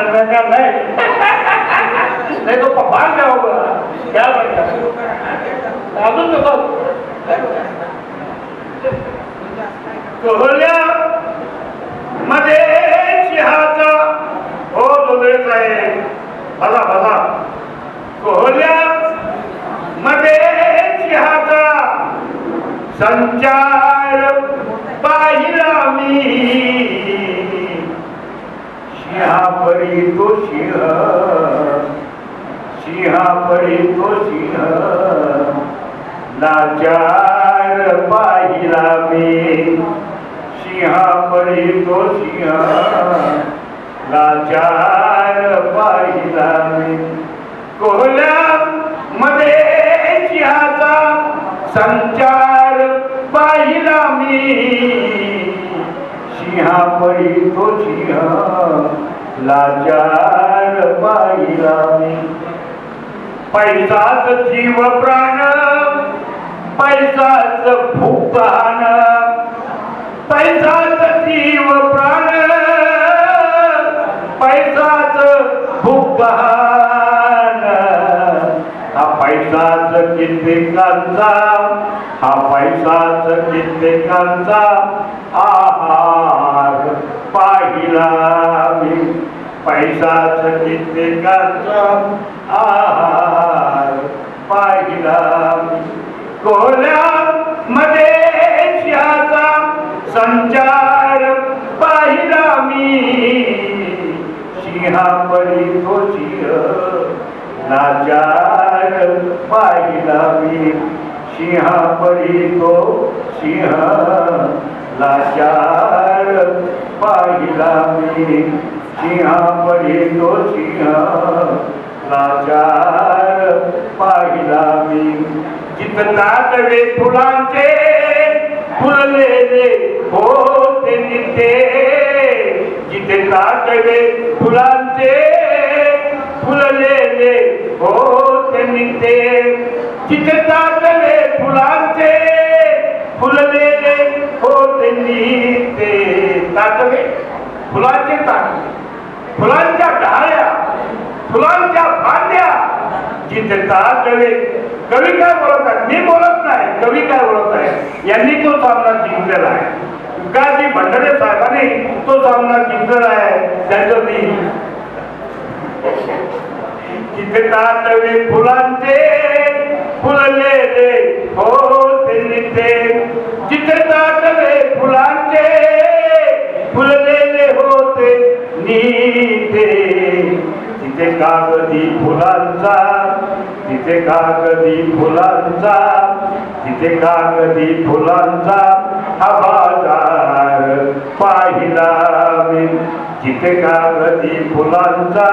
अपमान नाही नाही तो भाग द्या उभा द्या अजून कसं कोहल्या मध्ये सिंहाचा हो जोंधळे साहेब बघा बघा कोहल्या मध्ये सिंहाचा संचार पाहिला मी. सिंहापरी तो सिंह सिंहापरी तो सिंह. लाचार पाहिला मी सिंहापरी तो सिंह. लाचार पाहिला मी. कोहल्या मध्ये सिंहाचा संचार पाहिला मी. सिंहा सिंहापरी तो सिंह लाचार पाहिला पैसाच जीव प्राण पैसाच भूतान पैसाच जीव प्राण पैसाच भूतान हा पैसाच कित्येकांचा हा पैसाच कित्येकांचा आहार पाहिला मी पैसाच कित्येकांचा आहार पाहिला. कोल्या मध्ये शिहाचा संचार पाहिला मी. सिंहापरी तो सिंह लाचार पाहिला मी. सिंहापरी तो सिंह लाचार पाहिला मी. सिंहापरी तो सिंह लाचार पाहिला मी. जितनात वे फुलांचे फुललेले होते निते जिथे ताटवे फुलांचे फुललेले होते निते जिथे ताटवे फुलांचे फुललेले होते निते ताटवे फुलांचे ताटवे फुलांच्या डहाळ्या फुलांच्या भांड्या जिथे ताटवे कवी काय बोलत आहे मी बोलत नाही. कवी काय बोलत आहे यांनी तो सामना जिंकलेला आहे. गाजी भंडारे साहेबांनी तो सामना जिंकलेला आहे. त्यांचं मी जिथे ताटवे फुलांचे फुलले कागदी फुलांचा? तिथे कागदी फुलांचा? तिथे कागदी फुलांचा? हा बाजार पाहिला मी. जिथे कागदी फुलांचा?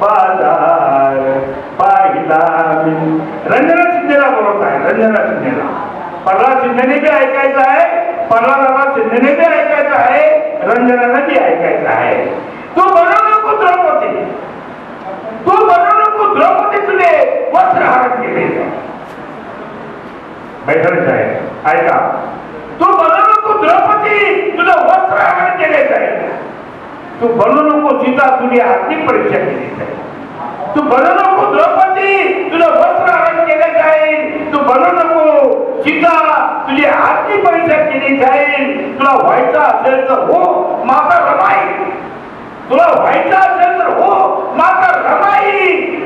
बाजार पाहिला मी. रंजना शिंदेला बोलत आहे रंजना शिंदेला. प्रल्हाद शिंदेने बी ऐकायचं आहे प्रल्हादाला शिंदेने बी ऐकायचं आहे रंजनाने बी ऐकायचं आहे. तू बनव नको होती बनव नको द्रौपदी तुझे वस्त्र हरण केले. बैठक आहे ऐका. तू बनू नको द्रौपदी तुझं वस्त्र हरण केले जाईल. तू बनू नको सीता तुझी आर्थिक परीक्षा केली जाईल. तू बनू नको द्रौपदी तुझं वस्त्र हरण केले जाईल. तू बनू नको सीता तुझी आर्थिक परीक्षा केली जाईल. तुला व्हायचं असेल तर हो माता रमाई. तुला व्हायचं असेल तर हो माता रमाई.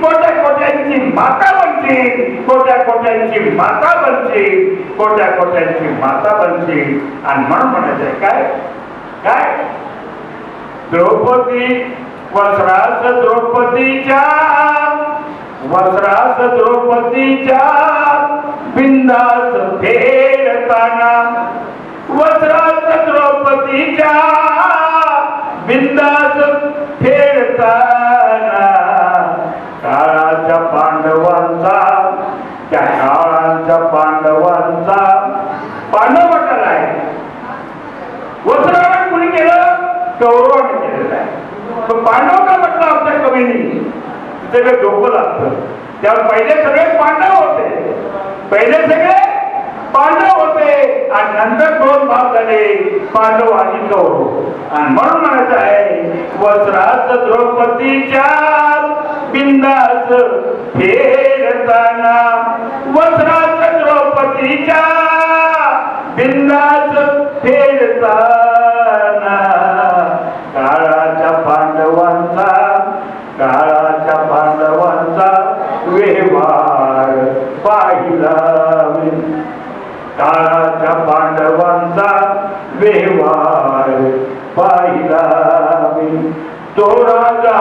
कोट्या कोट्यांची माता बनशील कोट्या कोट्यांची माता बनशील कोट्या कोट्यांची माता बनशील आणि म्हणून म्हणायचं आहे काय? काय? द्रौपदी वस्त्रास द्रौपदीच्या वस्त्रास द्रौपदीच्या बिंदास फेरताना. वस्त्रास द्रौपदीच्या बिंदास फेरताना काळाच्या पांडवांचा त्या काळाच्या पांडवांचा पांडव म्हटलेला आहे वस्त्रावर कुणी केलं कौरवाने केलेलं आहे पण पांडव का म्हटलं आमच्या कवीने सगळं डोकं लागतं त्या पहिले सगळे पांडव होते. पहिले सगळे पांडव होते. आणि नंतर दोन भाग झाले. पांडव आणि कौरव आणि म्हणून म्हणायचं आहे वस्त्रात द्रौपदीच्या बिंदास फेरताना वस्त्रात द्रौपदीच्या बिंदास फेरताना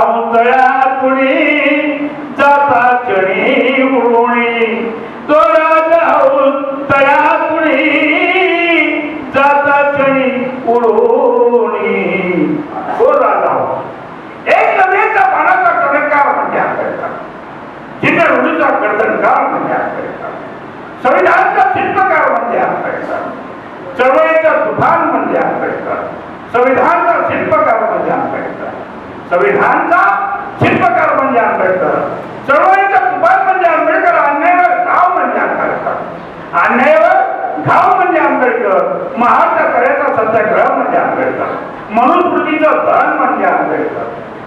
राजा कुणी जाता चणी तोरा तो राजा तळ्यातुणी जाता चणी उडोणी तोरा जाऊ एक नदीच्या पाण्याचा कडकार म्हणजे आंबेडकर जिथे रुढीचा कर्तनकार म्हणजे आंबेडकर संविधानाचा शिल्पकार म्हणजे आंबेडकर चळवळीचा तुफान म्हणजे आंबेडकर संविधानचा शिल्पकार म्हणजे आंबेडकर संविधानचा शिल्पकार म्हणजे आंबेडकर चळवळीचा तुफान म्हणजे आंबेडकर अन्यायावर घाव म्हणजे आंबेडकर अन्यायावर घाव म्हणजे आंबेडकर महाराष्ट्र तळ्याचा सत्याग्रह म्हणजे आंबेडकर मनुस्मृतीचं दहन म्हणजे आंबेडकर.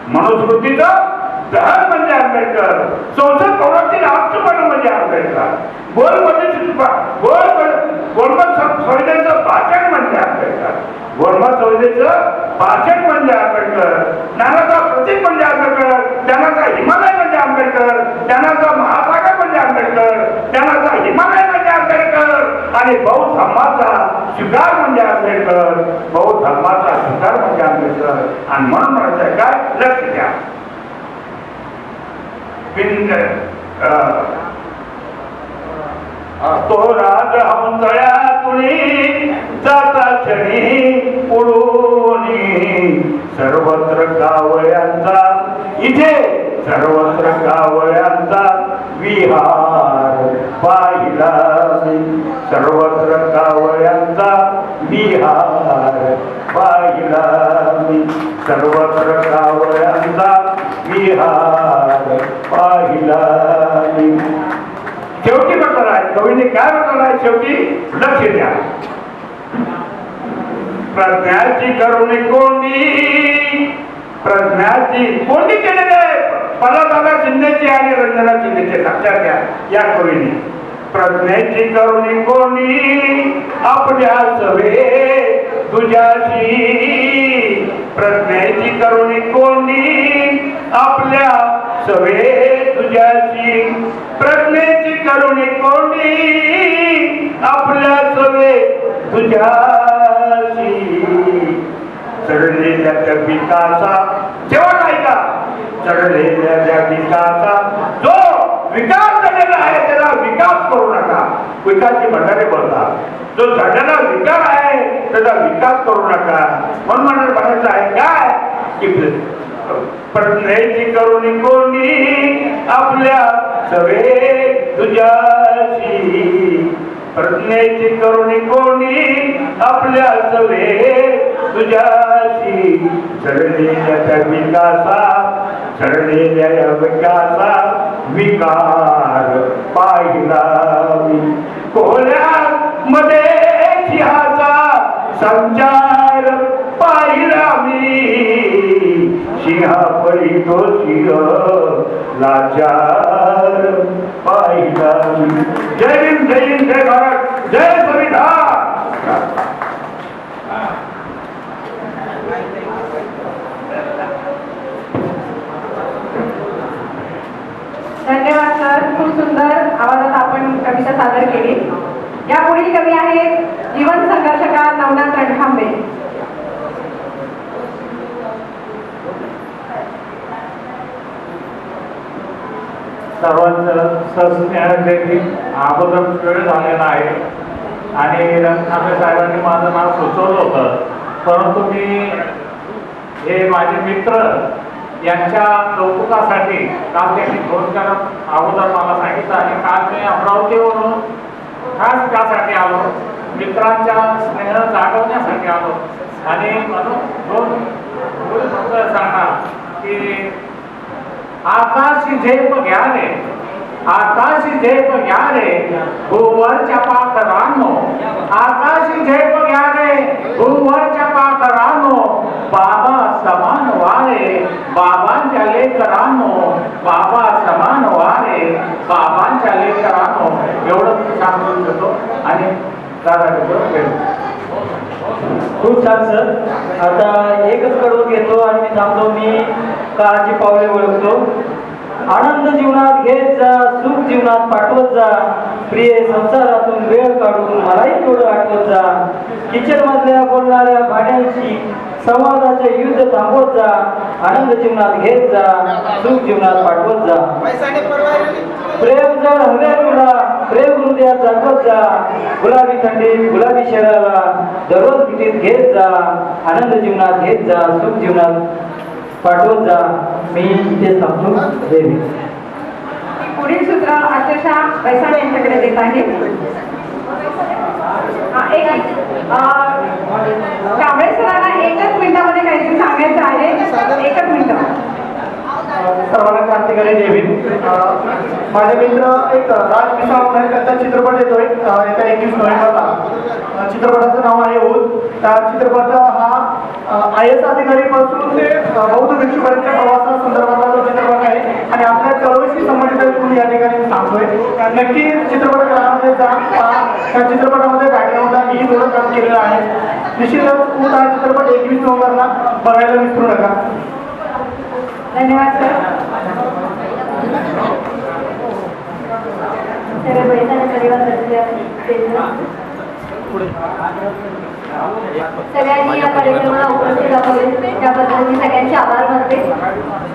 मनुस्मृतीचं दहन म्हणजे आंबेडकर. संसद भवनातील आक्षेपण म्हणजे आंबेडकर. गोलमध्ये गोल गोलमत संहितेचं भाषण म्हणजे आंबेडकर. गोलमत संविधेचं भाषण म्हणजे आंबेडकर. ज्ञानाचा प्रतीक म्हणजे आंबेडकर. ज्ञानाचा हिमालय म्हणजे आंबेडकर. ज्ञानाचा महासागर म्हणजे आंबेडकर ज्ञानाचा हिमालय म्हणजे आंबेडकर आणि बौद्ध धर्माचा स्वीकार म्हणजे आंबेडकर बौद्ध धर्माचा स्वीकार म्हणजे आंबेडकर आणि म्हणून म्हणायचं काय? लक्ष द्या. पिंड तो राज हंसळ्या तुणी जाता क्षणी उडूनी सर्वत्र कावळ्यांचा इथे सर्वत्र कावळ्यांचा विहार पाहिला सर्वत्र कावळ्यांचा विहार पाहिला मी. सर्वत्र कावळ्यांचा विहार पाहिला मी. शेवटी म्हणणार आहे. कवीने काय म्हणणार आहे? शेवटी लक्ष द्या. प्रज्ञाची करुणी कोणी? प्रज्ञाची कोणी केलेली आहे? दादा शिंदेची आणि रंजना शिंदेची लक्षात घ्या. या कवीने. प्रज्ञेची करुणी कोणी आपल्या सभे तुझ्याशी. प्रज्ञेची करुणी कोणी आपल्या सभे तुझ्याशी. प्रज्ञेची करुणी कोणी आपल्या सभे तुझ्याशी. चढलेल्या त्या चढलेल्या त्या पिकाचा जो विकास झालेला आहे त्याला विकास करू नका विकासची भंडारे बोलतात जो झालेला विकार आहे त्याचा विकास करू नका म्हणून म्हणणार म्हणायचं आहे काय की प्रज्ञेची करून कोणी आपल्या सवे तुझ्याशी प्रज्ञेची करुणी कोणी आपल्या सवे तुझ्याशी चढलेल्या त्या विकासा चढलेल्या या विकार पाहिला मी. मध्ये सिंहाचा संचार पाहिला मी. सिंहा परी तो सिंह लाचार पाहिला मी. जय भीम जय हिंद जय भारत. जय संविधान धन्यवाद सर. खूप सुंदर आवाजात आपण कविता सादर केली. या पुढील कवी आहेत जीवन संघर्षकार नवनाथ रणखांबे. सर्वांचं सस्नेहासाठी अगोदर वेळ झालेला आहे. आणि रणखांबे साहेबांनी माझं नाव सुचवलं होतं. परंतु मी हे माझे मित्र यांच्या कौतुकासाठी काल त्यांनी फोन अगोदर मला सांगितलं आणि काल मी अमरावतीवरून खास त्यासाठी आलो मित्रांच्या स्नेह जागवण्यासाठी आलो. आणि म्हणून दोन दोन सांगणार की आकाशी झेप घ्या आकाशी झेप घ्या रे भूवरच्या पाखरांनो आकाशी झेप घ्या रे भूवरच्या पाखरांनो बाबा समान वारे बाबांच्या लेकरांनो। बाबा समान वारे बाबांच्या लेकरांनो। एवढं सांगून देतो आणि दादा खूप छान सर. आता एकच कडवं घेतो आणि मी थांबतो मी काळाची पावले ओळखतो. आनंद जीवनात घेत जा सुख जीवनात पाठवत जा. प्रिय संसारातून वेळ काढून मलाही तेवढं आठवत जा. किचन मधल्या बोलणाऱ्या भाड्यांशी संवादाचे युद्ध थांबवत जा. आनंद जीवनात घेत जा सुख जीवनात पाठवत जा. प्रेम जर हवे तुला प्रेम हृदयात जागवत जा. गुलाबी थंडीत गुलाबी शरीराला दररोज मिठीत घेत जा. आनंद जीवनात घेत जा सुख जीवनात पाठवत जा. मी इथे थांबतो देवी पुढील सूत्र अक्षरशः वैसाण यांच्याकडे देत आहे. हा, कांबळे सरांना एकच मिनिटामध्ये काहीतरी सांगायचं आहे. एकच मिनिट. सर्वांना क्रांतिकारी अं, माझे मित्र एक राज मिसाळ म्हणून त्यांचा चित्रपट येतोय एकवीस नोव्हेंबरला. चित्रपटाचं नाव आहे ऊद त्या चित्रपट हा आय एस अधिकारीपासून ते बौद्ध भिक्षूपर्यंतच्या प्रवासासंदर्भातला तो चित्रपट आहे आणि आपल्या चळवळीशी संबंधित आहे या ठिकाणी सांगतोय. नक्की चित्रपटगृहामध्ये जा त्या चित्रपटामध्ये बॅकग्राऊंडला मी थोडं काम केलेलं आहे. निश्चितच खूप हा चित्रपट एकवीस नोव्हेंबरला बघायला विसरू नका. धन्यवाद सर पुढे परिवार सगळ्यांनी या कार्यक्रमाला उपस्थित राहावे त्याबद्दल मी सगळ्यांचे आभार मानते.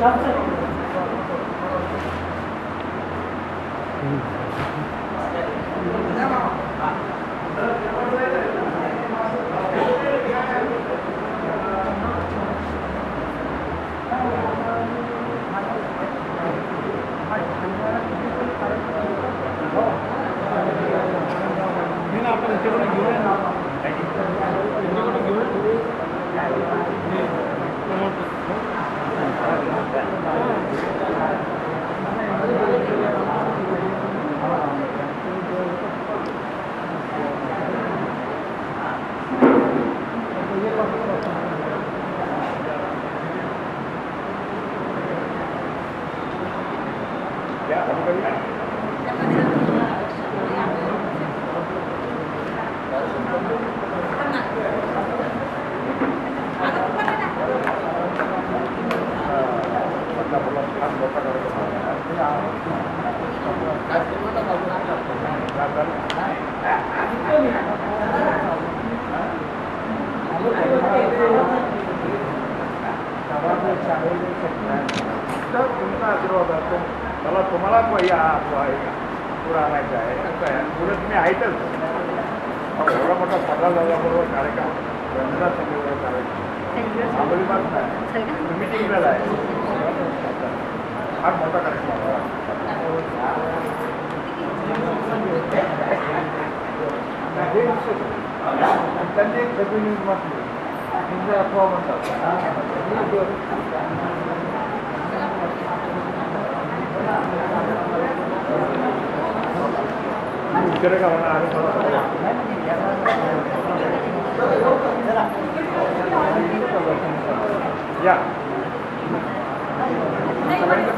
तर Thank you. आणायचा आहे. असं आहे पुढे तुम्ही आहेतच. एवढा मोठा सगळा झाल्याबरोबर कार्यक्रम रंजना संगीत कार्यक्रम. आंबोली बात नाही. तुम्ही जिंकलेला आहे. फार मोठा कार्यक्रम. त्यांनी एक न्यूज म्हटली हिंदी अफवा म्हणतात. इकडे का म्हणा आणि थोडं या सगळ्यांचे